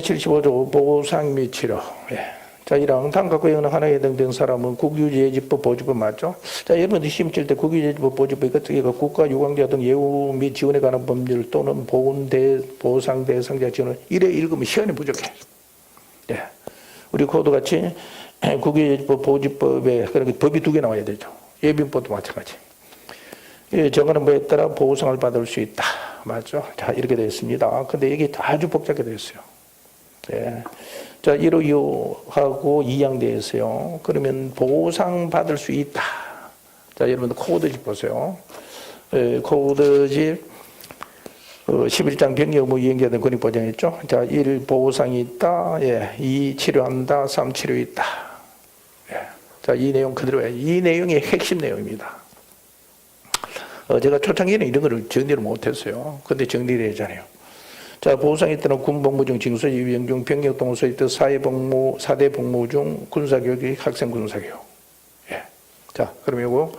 75조 보상 및 치료. 예. 자, 1항 당각과 영락 하나에 해당되는 사람은 국유재지법 보조법 맞죠? 자, 여러분들 시험 칠때 국유재지법 보조법 이것저것 이거 국가 유관자 등 예우 및 지원에 관한 법률 또는 보훈 대 보상 대상자 지원을 이래 읽으면 시간이 부족해. 예. 우리 코드 같이 국유재지법 보조법에 그런 법이 두 개 나와야 되죠. 예비법도 마찬가지. 예, 정하는 바에 따라 보상을 받을 수 있다. 맞죠? 자, 이렇게 되어 있습니다. 근데 이게 아주 복잡하게 되어 있어요. 예. 자, 1호, 2호하고 2항 되어 있어요. 그러면 보상 받을 수 있다. 자, 여러분들 코드집 보세요. 예, 코드집 어, 11장 병력 의무 이행자된 권익 보장했죠. 자, 1 보상이 있다. 예, 2 치료한다. 3 치료 있다. 예. 자, 이 내용 그대로예요. 이 내용이 핵심 내용입니다. 어, 제가 초창기에는 이런 거를 정리를 못했어요. 근데 정리를 했잖아요. 자, 보상에 따른 군복무 중 징수, 중 병력 동서에 따른 사회복무, 사대 복무 중 군사교육이 학생 군사교육. 예. 자, 그럼 이거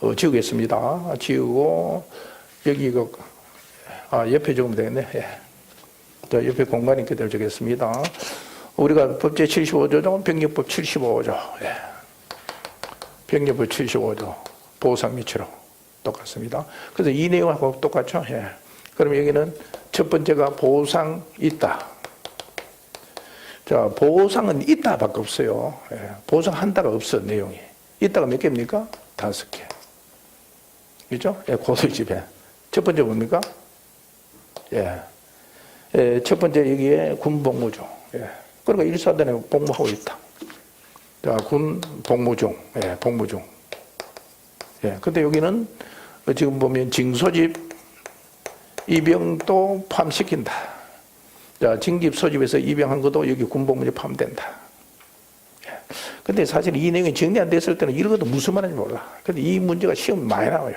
어, 지우겠습니다. 지우고 여기 이거 아 옆에 적으면 되겠네. 예. 자, 옆에 공간이 그대로 적겠습니다. 우리가 법제 75조죠. 병력법 75조. 예. 병력법 75조. 보상 미치로 똑같습니다. 그래서 이 내용하고 똑같죠. 예. 그럼 여기는 첫 번째가 보상 있다. 자, 보상은 있다밖에 없어요. 예. 보상한다가 없어, 내용이. 있다가 몇 개입니까? 다섯 개. 그죠? 예, 고소집에. 첫 번째 뭡니까? 예. 예, 첫 번째 여기에 군복무중. 예. 그러니까 일사단에 복무하고 있다. 자, 군 복무 중. 예, 복무 중. 예. 근데 여기는 지금 보면 징소집 입영도 포함시킨다. 자, 징집 소집에서 입영한 것도 여기 군복무에 포함된다. 예. 근데 사실 이 내용이 정리 안 됐을 때는 이런 것도 무슨 말인지 몰라. 근데 이 문제가 시험 많이 나와요.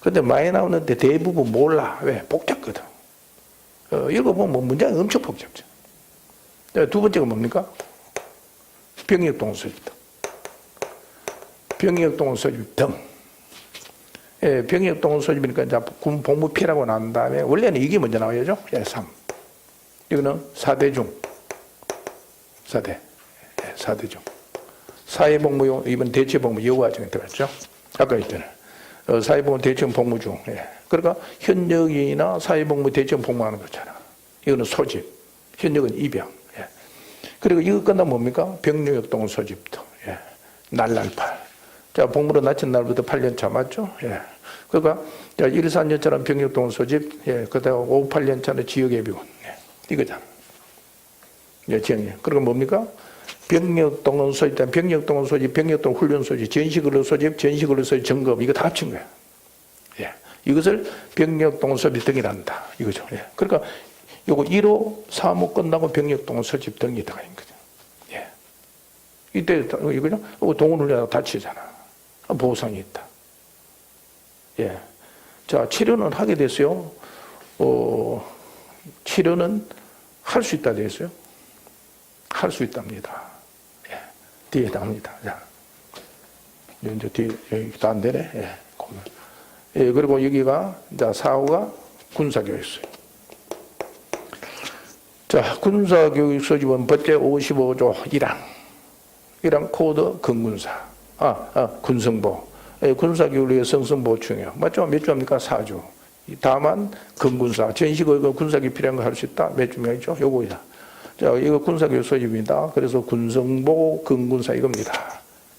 근데 많이 나오는데 대부분 몰라. 왜? 복잡거든. 어, 읽어보면 뭐 문장이 엄청 복잡죠. 자, 두 번째가 뭡니까? 병역동 소집다. 병역동 소집 등. 예, 병역동 소집이니까 이제 군 복무 피라고 난 다음에 원래는 이게 먼저 나와야죠. 예, 3. 이거는 4대 중. 4대. 예, 4대 중. 사회 복무, 이번 대체 복무 여과정에 들어갔죠. 아까 있잖아. 어, 사회 복무 대체형 복무 중. 예. 그러니까 현역이나 사회 복무 대체형 복무하는 거잖아. 이거는 소집. 현역은 입영. 예. 그리고 이거 끝나면 뭡니까? 병력역동 소집도. 예. 날날팔. 자, 복무로 낮춘 날부터 8년 차 맞죠? 예. 그러니까, 자, 1, 4년 차는 병력동 소집, 예. 그 다음 5, 8년 차는 지역예비군. 예. 이거잖아. 예, 지역예. 그리고 뭡니까? 병력동원 소집, 병력동원 소집, 병력동 훈련 소집, 전시근로 소집, 전시근로 소집 점검, 이거 다 합친 거야. 예. 이것을 병력동원 소집 등이란다. 이거죠. 예. 그러니까, 요거 1호, 3호 끝나고 병력동원 소집 등이 들어가 있는 거죠. 예. 이때, 이거죠? 동원훈련 다치잖아. 보상이 있다. 예. 자, 치료는 하게 됐어요. 어, 치료는 할 수 있다 됐어요. 할 수 있답니다. 예. 뒤에 나옵니다. 자. 이제 뒤에, 여기 다안 되네. 예. 예. 그리고 여기가, 자, 4호가 군사교육소. 자, 군사교육소집은 법제 55조 1항. 1항 코드 근군사. 아, 아 군성보. 예, 군사교육을 위해 성성보충이요. 맞죠? 몇 주합니까? 4주. 다만. 전시고 이거 군사기 필요한 거 할 수 있다? 몇 주면 있죠? 요거이다. 자, 이거 군사교육 소집입니다. 그래서 군성보, 근군사 이겁니다.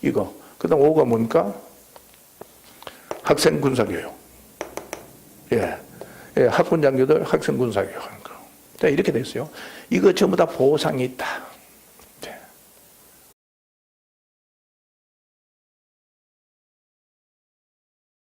이거. 그 다음 5가 뭡니까? 학생 군사교육. 예. 예, 학군 장교들 학생 군사교육 하는 거. 자, 이렇게 됐어요. 이거 전부 다 보상이 있다.